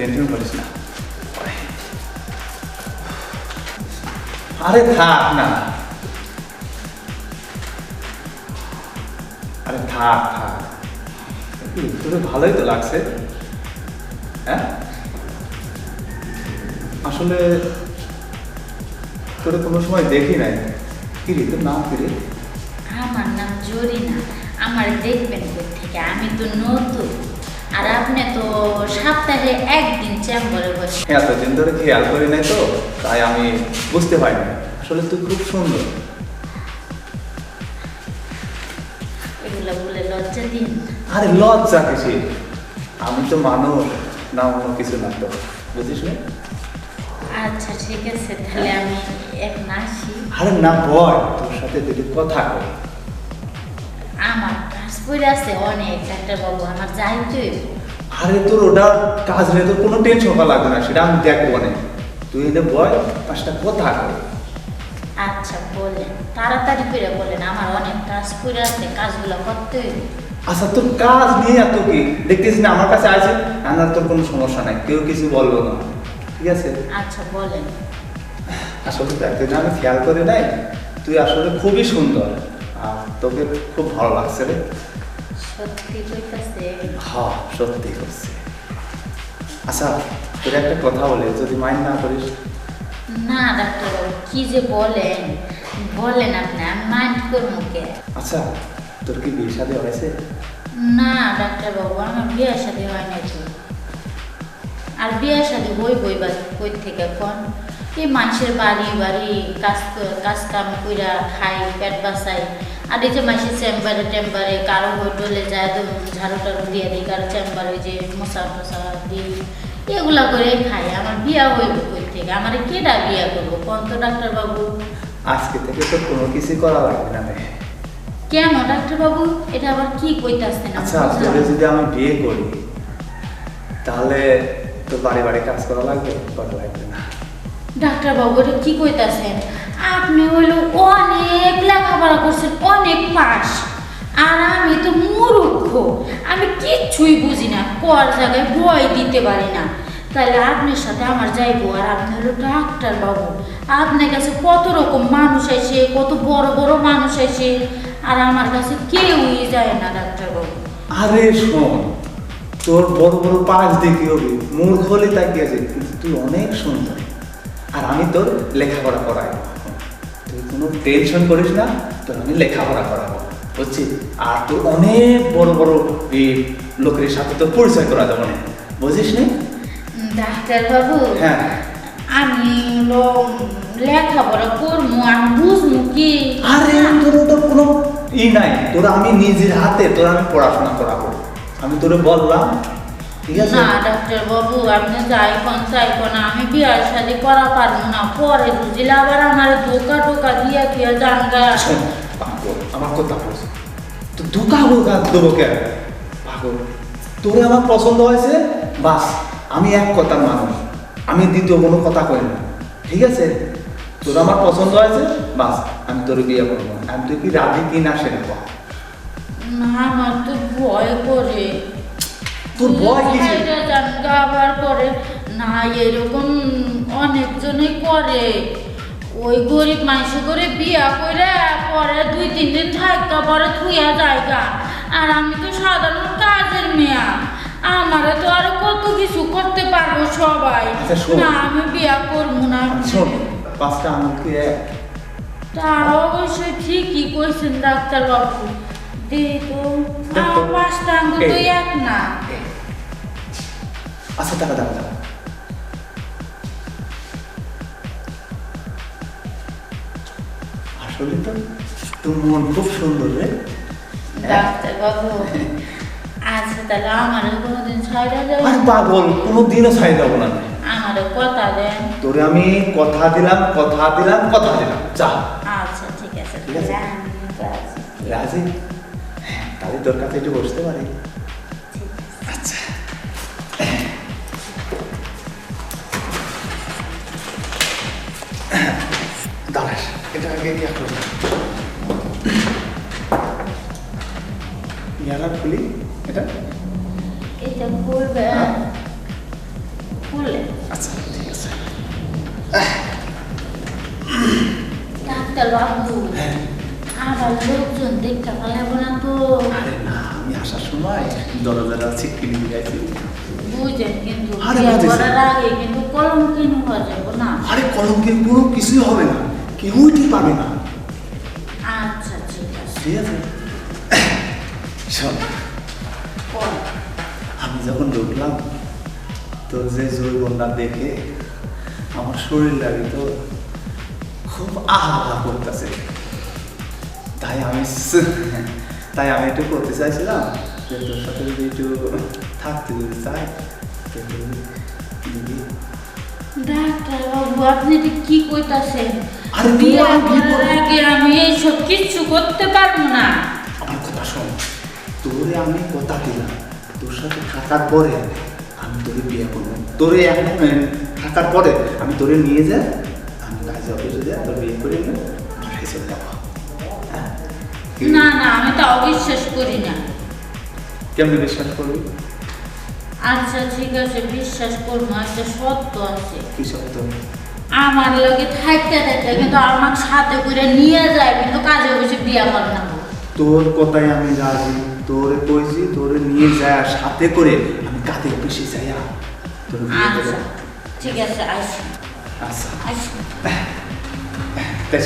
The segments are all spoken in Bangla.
টেনশন করিস না। আরে থাক না। আরে থাক থাক। তোর ভালোই তো লাগছে। হ্যাঁ? আসলে তোর কোনো সময় দেখি নাই। কি রে, তোর নাম কি রে? আমার নাম জরিনা। আমার দেখবেন থেকে আমি তো নতুন। আর আপনি তো সপ্তাহে একদিন চেম্বারে বসে এতদিন ধরে খেয়াল করি নাই তো তাই আমি বুঝতে পারিনি। আসলে তুই খুব সুন্দর। এগুলো বলে লজ্জা দিন। আরে লজ্জা কিসে আমি তো মানুষ না অন্য কিছু না তো। বুঝিস না? আচ্ছা ঠিক আছে তাহলে আমি এখন আসি। আরে না বল তোর সাথে দুটি কথা কই। আমার করে আছে অনেক ডাক্তার বাবু আমার হইব। আরে তোর ওটা কাজ নেই তোর কোনো টেনশন করা লাগবে না সেটা আমি দেখব না তুই এনে বয় পাঁচটা কথা আচ্ছা বলেন তাড়াতাড়ি করে বলেন আমার অনেক কাজ করে আছে কাজগুলো করতে। আচ্ছা তোর কাজ নিয়ে এত কি? দেখতেছিস না আমার কাছে আছে? আমার তোর কোনো সমস্যা নাই কেউ কিছু বলব না। ঠিক আছে? আচ্ছা বলেন। আসলে তো একদিন আমি খেয়াল করি নাই তুই আসলে খুবই সুন্দর। আর তোকে খুব ভালো লাগছে রে। সত্যি কইতাছে। হ্যাঁ সত্যি করছে আচ্ছা তোর একটা কথা বলে যদি মাইন্ড না করিস। না ডাক্তারবাবু কি যে বলেন? বলেন আপনি মাইন্ড করব কে? আচ্ছা তোর কি বিয়ে শাদী হয়েছে? না ডাক্তারবাবু আমার বিয়ের সাথে হয় না তো। আর বিয়ের সাথে বই বই বা কই থেকে এখন? এই মানুষের বাড়ি বাড়ি কাজ কাজ কাম কইরা খাই পেট বাসাই আর এই যে মানুষের চেম্বারে টেম্বারে কারও হোটেলে যায় তো ঝাড়ু টাড়ু দিয়ে দিই কারও চেম্বারে যে মশা টসা দিই এগুলা করে খাই। আমার বিয়া হইব কই থেকে? আমার কেডা বিয়া করব? কোন তো ডাক্তারবাবু আজকে থেকে তো কোনো কিছু করা লাগবে না কেন ডাক্তারবাবু এটা আবার কি কইতাছেন আচ্ছা তোরে যদি আমি বিয়ে করি তাহলে তো বাড়ি বাড়ি কাজ করা লাগবে করা লাগবে না। ডাক্তার বাবু এটা কি কইতাছেন? আপনি হইল অনেক লেখাপড়া করছেন, অনেক পাস। আর আমি তো মূর্খ, আমি কিচ্ছুই বুঝি না কর জায়গায় বই দিতে পারি না। তাহলে আপনার সাথে আমার যাইবো আর আপনি হলো ডাক্তার বাবু। আপনার কাছে কত রকম মানুষ আসে কত বড় বড় মানুষ আসে আর আমার কাছে কেউই যায় না ডাক্তার বাবু। আরে শোন, তোর বড় বড় পাঁচ দেখি হবে, মূর্খ হলে তাকিয়ে আছে তুই অনেক সুন্দর। আর আমি তোর লেখাপড়া করাই। তুই কোনো টেনশন করিস না তোর আমি লেখাপড়া করাবো বুঝছিস? আর তোর অনেক বড় বড় এই লোকের সাথে তোর পরিচয় করা যাবে না বুঝিস নি? ডাক্তার বাবু হ্যাঁ। আমি হলো লেখাপড়া করব আমি বুঝব কি? আরে তোর ওটা কোনো ই নাই। তোর আমি নিজের হাতে তোর আমি পড়াশোনা করাবো। আমি তোরে বললাম ঠিক আছে? না ডাক্তার বাবু আপনি যাই কোন আমি বিয়ার শাদি করা পারব না। পরে বুঝলে আবার আমার ধোকা টোকা দিয়া দিয়া জানগা আমার কথা বলছে তো ধোকা বোকা দেবো কেন? পাগল তোরে আমার পছন্দ হয়েছে? বাস আমি এক কথার মানুষ আমি দ্বিতীয় কোনো কথা কই না। ঠিক আছে? তোর আমার পছন্দ হয়েছে? বাস আমি তোর বিয়ে করব আমি তুই কি রাজি কি না সেটা বল। না আমার তো ভয় করে। তোর ভয়? এটা জানগা আবার করে। না এরকম অনেকজনে করে। ওই গরিব মানুষ করে বিয়া করে পরে দুই তিন দিন থাকা পরে থুইয়া জায়গা আর আমি তো সাধারণ কাজের মেয়া। আমারে তো আরও কত কিছু করতে পারব সবাই। আচ্ছা, না আমি বিয়া করব না। শোন পাঁচটা আঙুল তা অবশ্যই ঠিকই কইছেন ডাক্তার বাবু দিই তো। পাঁচটা আঙ্গুল তো এক না। আচ্ছা দাঁড়া দাঁড়া দাঁড়া তো তোর মন খুব সুন্দর রে ডাক্তার আচ্ছা তাহলে কোনোদিন ছাইড়া যাবে আর পাগল কোনো দিনও ছাই দেবো না আমার কথা দেন তোরে আমি কথা দিলাম কথা দিলাম কথা দিলাম যা আচ্ছা ঠিক আছে ঠিক আছে। রাজি। তাহলে তোর কাছে একটু বসতে পারি দাঁড়াস এটা আগে ইয়া করব ইয়ালা খুলি এটা? এটা করবে হ্যাঁ। আচ্ছা ঠিক আছে। ডাক্তার বাবু হ্যাঁ। আবার লোকজন দেখতে পালাবো না তো। আরে না। আমি আসার সময় দরজাটা ছিটকিনি দিয়েছি বুঝেন কিন্তু কিন্তু কিনে হওয়া না আরে কলঙ্কের কোনো কিছুই হবে না পাবে না আচ্ছা ঠিক আছে ঠিক আছে শোন আমি যখন ঢুকলাম তো যে জৈবনটা দেখে আমার শরীর লাগে তো খুব আহা করতেছে তাই আমি তাই আমি একটু করতে চাইছিলাম যে তোর সাথে যদি একটু থাকতে যদি চাই ডাক্তার বাবু আপনি কি কইতাছেন? আরে তুমি বিয়ে করার আগে আমি এইসব কিচ্ছু করতে পারব না। আমার কথা শোন তোরে আমি কথা দিলাম তোর সাথে থাকার পরে আমি তোরে বিয়ে করব। তোরে এখন থাকার পরে আমি তোরে নিয়ে যাই আমি কাজে অফিসে যাই তোর বিয়ে করে নিয়ে চলে যাব। না না আমি তো অবিশ্বাস করি না। কেমনি বিশ্বাস করবি? আচ্ছা ঠিক আছে বিশ্বাস করব একটা সত্য আছে। কি সত্য? আমার লগে থাকতে থাকতে কিন্তু আমার সাথে করে নিয়ে যায় কিন্তু কাজে অফিসে বিয়া করে না। তোর কথায় আমি রাজি তোরে কইছি তোরে নিয়ে যায় সাথে করে আমি কাজে অফিসে যাই তোর আচ্ছা ঠিক আছে আসি আচ্ছা। আসি তাই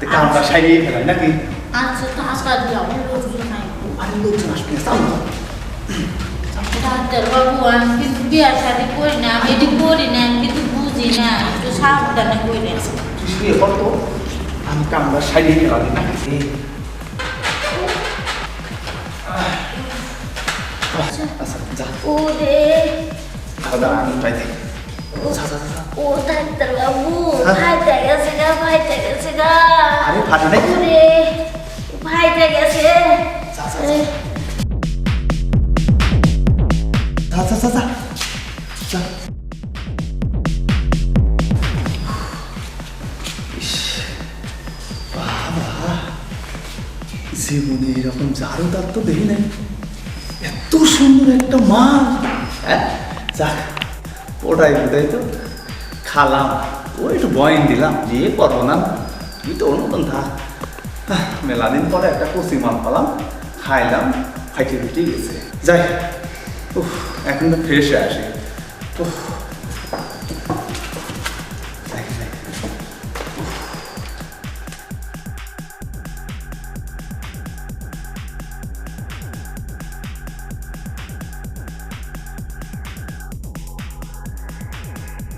তো কামটা সারিয়ে ফেলাই নাকি? আচ্ছা টাকা দিয়ে আমার লোকজন নাই আরে লোকজন আসবে না, চাও না। ডাক্তার বাবু আমি কিন্তু বিয়ার সাথে করি না আমি এটি করি না আমি কিন্তু বুঝি না একটু সাবধানে করি শুয়ে পড় তো আমি কামটা সারিয়ে আচ্ছা যা ও রে দাওয়া আমি পাই দিই যা যা যা, যা ও ডাক্তার বাবু? ভাইটা গেছে গা ভাইটা গেছে গা আরে ফাটে নাই ভাইটা গেছে। আচ্ছা আচ্ছা আচ্ছা জীবনে এরকম যারো তার তো দেখি নাই। এত সুন্দর একটা মা। হ্যাঁ ওটাই ওটাই তো? খালাম। ও, একটু বয়ন দিলাম। যে করব না। তুই তো অনুপন থাক। আহ, মেলা দিন পরে একটা কচি মাল পালাম খাইলাম খাইতে ফিটে গেছে। যাই উফ এখন তো ফ্রেশ আসি। উফ